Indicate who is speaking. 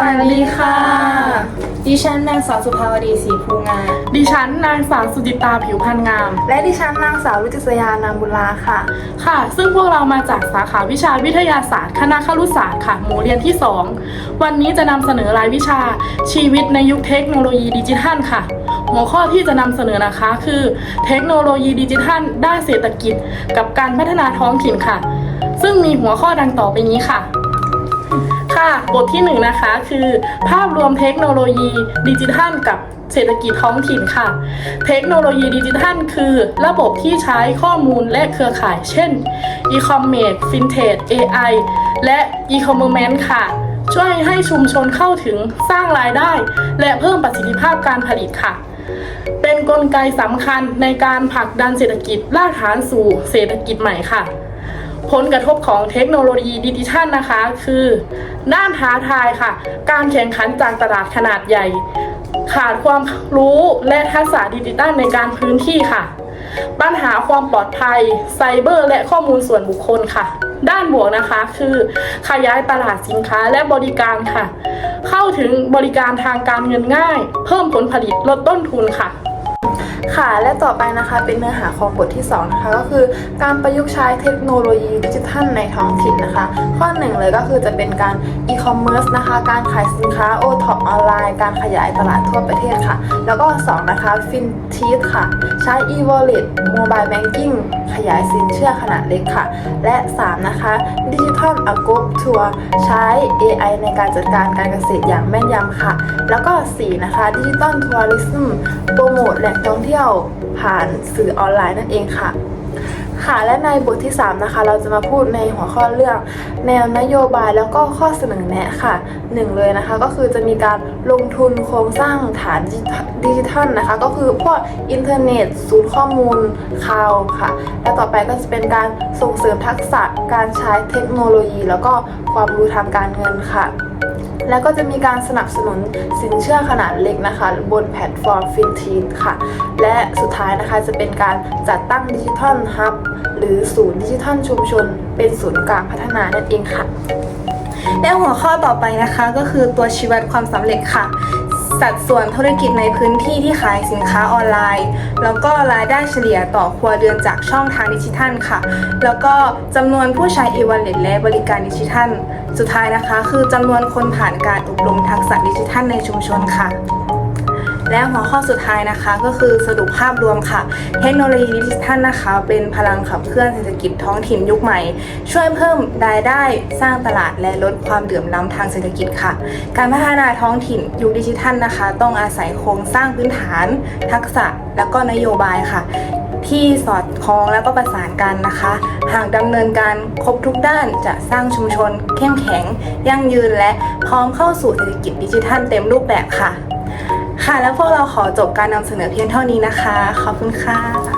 Speaker 1: วัสดีค่ะ
Speaker 2: ดิฉันนางสาวสุภาวดีศรีภูงาม
Speaker 1: ดิฉันนางสาวสุจิตาผิวพันธ์งาม
Speaker 3: และดิฉันนางสาวรุจิษยานามบุลาค่ะ
Speaker 1: ค่ะ ซึ่งพวกเรามาจากสาขาวิชาวิทยาศาสตร์ คณะครุศาสตร์ค่ะหมู่เรียนที่ 2 วันนี้จะนำเสนอรายวิชาชีวิตในยุคเทคโนโลยีดิจิทัลค่ะ หัวข้อที่จะนำเสนอนะคะคือ เทคโนโลยีดิจิทัล ด้านเศรษฐกิจ กับการพัฒนาท้องถิ่นค่ะ ซึ่งมีหัวข้อดังต่อไปนี้ค่ะค่ะ บทที่1นงนะคะคือ ภาพรวมเทคโนโลยีดิจิทัลกับเศรษฐกิจท้องถิ่นค่ะ เทคโนโลยีดิจิทัลคือระบบที่ใช้ข้อมูลและเครือข่าย เช่น e-commerce fintech AI และ e-commerce ค่ะ ช่วยให้ชุมชนเข้าถึงสร้างรายได้ และเพิ่มประสิทธิภาพการผลิตค่ะ เป็นนกลไกสำคัญในการผลักดันเศรษฐกิจรากฐานสู่เศรษฐกิจใหม่ค่ะ ผลกระทบของเทคโนโลยีดิจิทัลนะคะ คือด้านท้าทายค่ะ การแข่งขันจากตลาดขนาดใหญ่ ขาดความรู้และทักษะดิจิทัลในการพื้นที่ค่ะ ปัญหาความปลอดภัย ไซเบอร์ และข้อมูลส่วนบุคคลค่ะ ด้านบวกนะคะ คือขยายตลาดสินค้าและบริการค่ะ เข้าถึงบริการทางการเงินง่าย เพิ่มผลผลิตลดต้นทุนค่ะ
Speaker 3: ค่ะและต่อไปนะคะเป็นเนื้อหาของบทที่ 2 นะคะ ก็คือการประยุกต์ใช้เทคโนโลยีดิจิทัลในท้องถิ่นนะคะ ข้อหนึ่งเลยก็คือจะเป็นการอีคอมเมิร์ซนะคะ การขายสินค้าโอท็อปออนไลน์ การขยายตลาดทั่วประเทศค่ะ แล้วก็ 2 นะคะฟินทีสค่ะ ใช้ e-wallet mobile banking ขยายสินเชื่อขนาดเล็กค่ะ และ 3 นะคะดิจิทัลอ g ก p ทัวร์ใช้ AI ในการจัดการการเกษตรอย่างแม่นยำค่ะ แล้วก็ 4 นะคะดิจิทัลทัวริซึมโปรโมทแหล่งท่องเที่ยวผ่านสื่อออนไลน์นั่นเองค่ะ ค่ะและในบทที่ 3 นะคะ เราจะมาพูดในหัวข้อเรื่อง แนวนโยบายแล้วก็ข้อเสนอแนะค่ะหนึ่งเลยนะคะ ก็คือจะมีการลงทุนโครงสร้างฐานดิจิทัลนะคะ ก็คือพวกอินเทอร์เน็ตศูนย์ข้อมูลคลาวค่ะ และต่อไปก็จะเป็นการส่งเสริมทักษะการใช้เทคโนโลยี แล้วก็ความรู้ทางการเงินค่ะ แล้วก็จะมีการสนับสนุนสินเชื่อขนาดเล็กนะคะ บนแพลตฟอร์มฟินทีนค่ะ และสุดท้ายนะคะจะเป็นการจัดตั้งดิจิทัลฮับหรือศูนย์ดิจิทัลชุมชน เป็นศูนย์กลางพัฒนานั่นเองค่ะ
Speaker 2: และหัวข้อต่อไปนะคะก็คือตัวชี้วัดความสำเร็จค่ะ สัดส่วนธุรกิจในพื้นที่ที่ขายสินค้าออนไลน์ แล้วก็รายได้เฉลี่ยต่อครัวเรือนจากช่องทางดิจิทัลค่ะ แล้วก็จำนวนผู้ใช้ e-wallet และบริการดิจิทัล สุดท้ายนะคะ คือจำนวนคนผ่านการอบรมทักษะดิจิทัลในชุมชนค่ะ และหัวข้อสุดท้ายนะคะ ก็คือสรุปภาพรวมค่ะ เทคโนโลยีดิจิทัลนะคะ เป็นพลังขับเคลื่อนเศรษฐกิจท้องถิ่นยุคใหม่ ช่วยเพิ่มรายได้สร้างตลาดและลดความเดือมล้ำทางเศรษฐกิจค่ะ การพัฒนาท้องถิ่นยุคดิจิทัลนะคะ ต้องอาศัยโครงสร้างพื้นฐาน ทักษะและก็นโยบายค่ะที่สอดคล้องแล้วก็ประสานกันนะคะ หากดำเนินการครบทุกด้านจะสร้างชุมชน เข้มแข็ง ยั่งยืนและพร้อมเข้าสู่เศรษฐกิจดิจิทัลเต็มรูปแบบค่ะ ค่ะ แล้วพวกเราขอจบการนำเสนอเพียงเท่านี้นะคะ ขอบคุณค่ะ